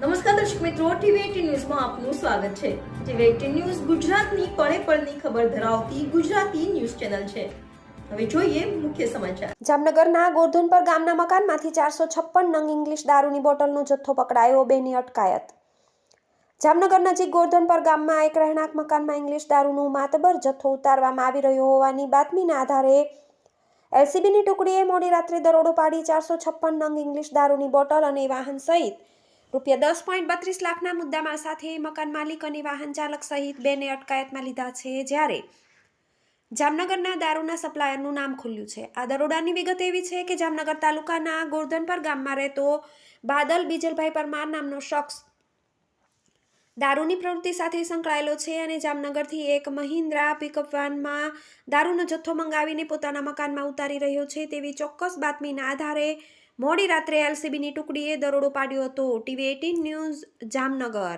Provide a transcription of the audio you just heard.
નમસ્કાર દર્શક મિત્રો, ટીવી એટીન ન્યૂઝમાં આપનું સ્વાગત છે. ટીવી એટીન ન્યૂઝ ગુજરાતની પળે પળની ખબર ધરાવતી ગુજરાતી ન્યૂઝ ચેનલ છે. હવે જોઈએ મુખ્ય સમાચાર. જામનગરના ગોરધનપર ગામના મકાનમાંથી ચારસો છપ્પન નંગ ઇંગ્લિશ દારૂની બોટલનો જથ્થો પકડાયો, બેની અટકાયત. જામનગર નજીક ગોરધનપર ગામમાં એક રહેણાંક મકાનમાં ઇંગ્લિશ દારૂનું માતબર જથ્થો ઉતારવામાં આવી રહ્યો હોવાની બાતમીના આધારે એલસીબીની ટુકડીએ મોડી રાત્રે દરોડો પાડી ચારસો છપ્પન નંગ ઇંગ્લિશ દારૂની બોટલ અને વાહન સહિત રૂપિયા દસ પોઈન્ટ બત્રીસ લાખના મુદ્દામાં સાથે મકાન માલિક અને વાહન ચાલક સહિત બેને અટકાયતમાં લીધા છે જ્યારે જામનગરના દારૂના સપ્લાયરનું નામ ખુલ્યું છે. આ દરોડાની વિગત એવી છે કે જામનગર તાલુકાના ગોરધનપર ગામમાં રહેતો બાદલ બીજલભાઈ પરમાર નામનો શખ્સ દારૂની પ્રવૃત્તિ સાથે સંકળાયેલો છે અને જામનગરથી એક મહિન્દ્રા પિકઅપ વાનમાં દારૂનો જથ્થો મંગાવીને પોતાના મકાનમાં ઉતારી રહ્યો છે તેવી ચોક્કસ બાતમીના આધારે મોડી રાત્રે એલસીબીની ટુકડીએ દરોડો પાડ્યો હતો. TV eighteen news Jamnagar.